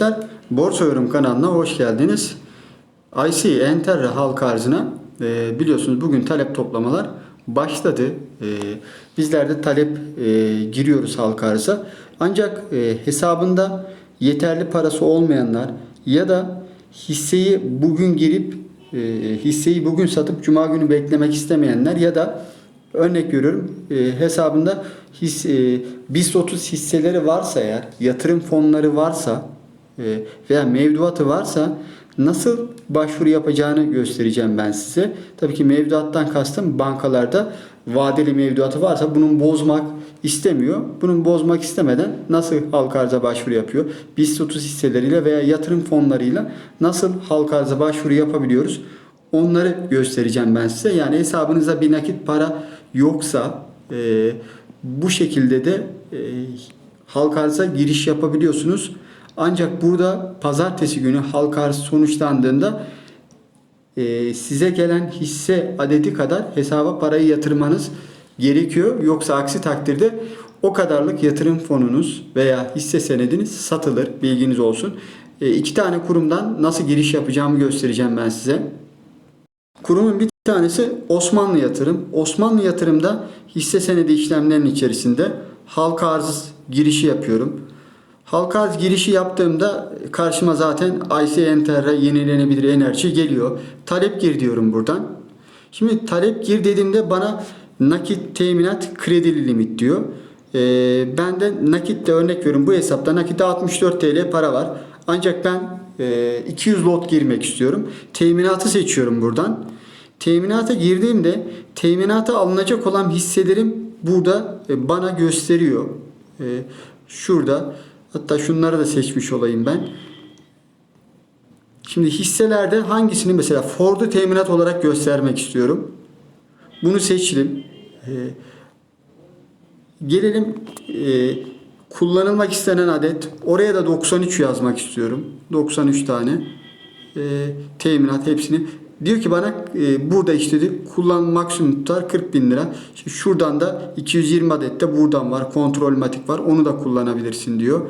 Arkadaşlar Borsa Yorum kanalına hoş geldiniz. IC Enterre halka arzına e, biliyorsunuz bugün talep toplamalar başladı. E, bizler de talep e, giriyoruz halka arza. Ancak e, hesabında yeterli parası olmayanlar ya da hisseyi bugün girip e, hisseyi bugün satıp cuma günü beklemek istemeyenler ya da Örnek veriyorum e, hesabında his, e, BIST 30 hisseleri varsa eğer yatırım fonları varsa veya mevduatı varsa nasıl başvuru yapacağını göstereceğim ben size. Tabii ki mevduattan kastım bankalarda vadeli mevduatı varsa bunun bozmak istemiyor. Bunun bozmak istemeden nasıl halka arza başvuru yapıyor? BIST 30 hisseleriyle veya yatırım fonlarıyla nasıl halka arza başvuru yapabiliyoruz? Onları göstereceğim ben size. Yani hesabınızda bir nakit para yoksa e, bu şekilde de e, halka arza giriş yapabiliyorsunuz. Ancak burada pazartesi günü halka arz sonuçlandığında e, size gelen hisse adedi kadar hesaba parayı yatırmanız gerekiyor. Yoksa aksi takdirde o kadarlık yatırım fonunuz veya hisse senediniz satılır. Bilginiz olsun. E, iki tane kurumdan nasıl giriş yapacağımı göstereceğim ben size. Kurumun bir tanesi Osmanlı Yatırım. Osmanlı Yatırım'da hisse senedi işlemlerinin içerisinde halka arz girişi yapıyorum. Halka arz girişi yaptığımda karşıma zaten IC yenilenebilir enerji geliyor. Talep gir diyorum buradan. Şimdi talep gir dediğimde bana nakit teminat kredili limit diyor. Ee, ben de nakitle örnek veriyorum. Bu hesapta nakitte 64 TL para var. Ancak ben e, 200 lot girmek istiyorum. Teminatı seçiyorum buradan. Teminata girdiğimde teminata alınacak olan hisselerim burada e, bana gösteriyor. E, şurada hatta şunları da seçmiş olayım ben. Şimdi hisselerde hangisini mesela Ford'u teminat olarak göstermek istiyorum. Bunu seçtim. E, gelelim e, kullanılmak istenen adet. Oraya da 93 yazmak istiyorum. 93 tane e, teminat hepsini. Diyor ki bana e, burada işte diyor, kullan maksimum tutar 40 bin lira. İşte şuradan da 220 adet de buradan var. Kontrolmatik var. Onu da kullanabilirsin diyor.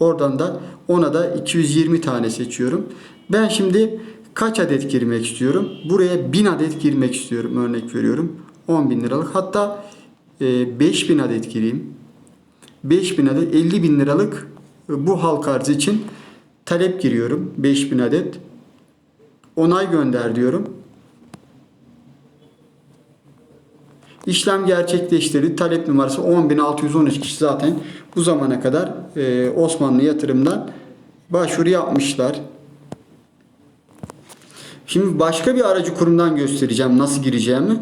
Oradan da ona da 220 tane seçiyorum. Ben şimdi kaç adet girmek istiyorum? Buraya 1000 adet girmek istiyorum. Örnek veriyorum. 10 bin liralık. Hatta e, 5000 adet gireyim. 5000 adet 50 bin liralık e, bu halk arzı için talep giriyorum. 5000 adet. Onay gönder diyorum. İşlem gerçekleştirdi. Talep numarası 10.613 kişi zaten bu zamana kadar e, Osmanlı yatırımdan başvuru yapmışlar. Şimdi başka bir aracı kurumdan göstereceğim nasıl gireceğimi.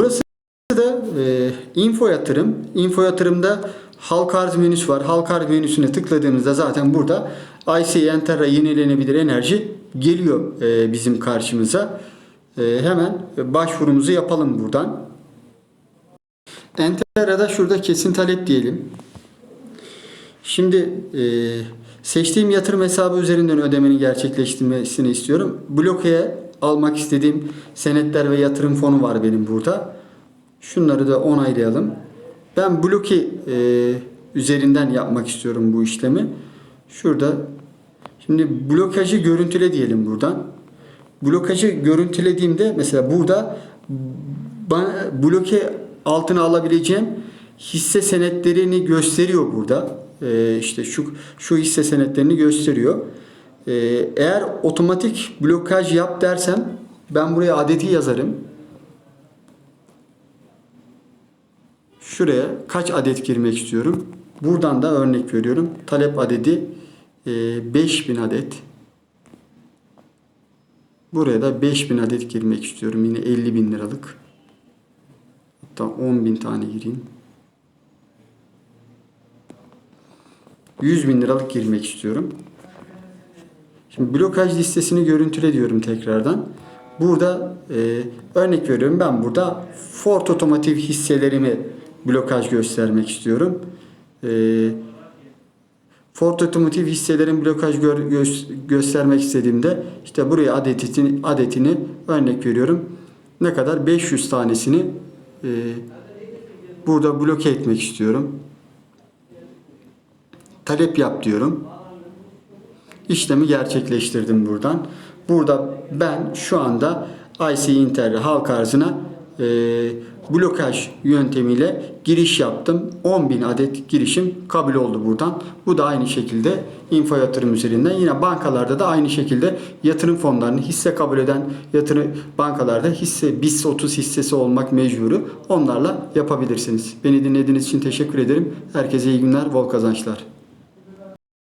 Burası da e, info yatırım. Info yatırımda halk arz menüsü var. Halk arz menüsüne tıkladığımızda zaten burada IC Enterra yenilenebilir enerji geliyor e, bizim karşımıza. E, hemen başvurumuzu yapalım buradan. Enterra'da şurada kesin talep diyelim. Şimdi e, seçtiğim yatırım hesabı üzerinden ödemenin gerçekleştirmesini istiyorum. Blokeye almak istediğim senetler ve yatırım fonu var benim burada. Şunları da onaylayalım. Ben bloke e, üzerinden yapmak istiyorum bu işlemi. Şurada şimdi blokajı görüntüle diyelim buradan. Blokajı görüntülediğimde mesela burada bloke altına alabileceğim hisse senetlerini gösteriyor burada. Ee, işte şu şu hisse senetlerini gösteriyor. Ee, eğer otomatik blokaj yap dersem ben buraya adeti yazarım. Şuraya kaç adet girmek istiyorum. Buradan da örnek veriyorum. Talep adedi e, 5000 adet. Buraya da 5000 adet girmek istiyorum. Yine 50 bin liralık. Hatta 10 bin tane gireyim. 100 bin liralık girmek istiyorum. Şimdi blokaj listesini görüntüle diyorum tekrardan. Burada e, örnek veriyorum ben burada Ford Otomotiv hisselerimi blokaj göstermek istiyorum. E, Ford Otomotiv hisselerin blokaj gö- göstermek istediğimde işte buraya adetini, adetini örnek veriyorum. Ne kadar? 500 tanesini e, burada bloke etmek istiyorum. talep yap diyorum. İşlemi gerçekleştirdim buradan. Burada ben şu anda IC Inter halk arzına e, blokaj yöntemiyle giriş yaptım. 10.000 adet girişim kabul oldu buradan. Bu da aynı şekilde info yatırım üzerinden. Yine bankalarda da aynı şekilde yatırım fonlarını hisse kabul eden yatırım bankalarda hisse BIST 30 hissesi olmak mecburu. Onlarla yapabilirsiniz. Beni dinlediğiniz için teşekkür ederim. Herkese iyi günler, bol kazançlar.